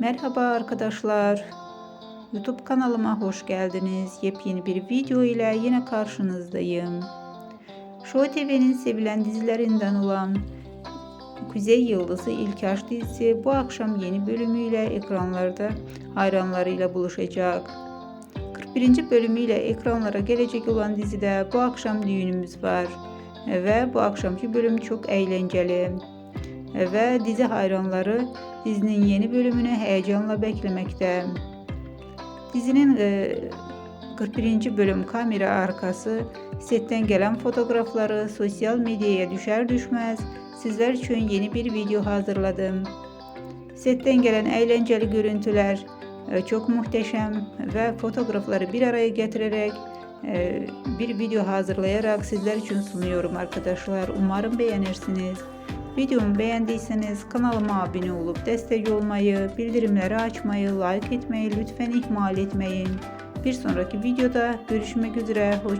Merhaba arkadaşlar. YouTube kanalıma hoş geldiniz. Yepyeni bir video ile yine karşınızdayım. Show TV'nin sevilen dizilerinden olan Kuzey Yıldızı İlk Aşk dizisi bu akşam yeni bölümüyle ekranlarda hayranlarıyla buluşacak. 41. bölümüyle ekranlara gelecek olan dizide bu akşam düğünümüz var. Ve bu akşamki bölüm çok eğlenceli. Ve dizi hayranları dizinin yeni bölümünü heyecanla beklemekte. Dizinin e, 41. bölüm kamera arkası setten gelen fotoğrafları sosyal medyaya düşer düşmez sizler için yeni bir video hazırladım. Setten gelen eğlenceli görüntüler e, çok muhteşem ve fotoğrafları bir araya getirerek e, bir video hazırlayarak sizler için sunuyorum arkadaşlar. Umarım beğenirsiniz. Videomu beğendiyseniz kanalıma abone olup destek olmayı, bildirimleri açmayı, like etmeyi lütfen ihmal etmeyin. Bir sonraki videoda görüşmek üzere. Hoş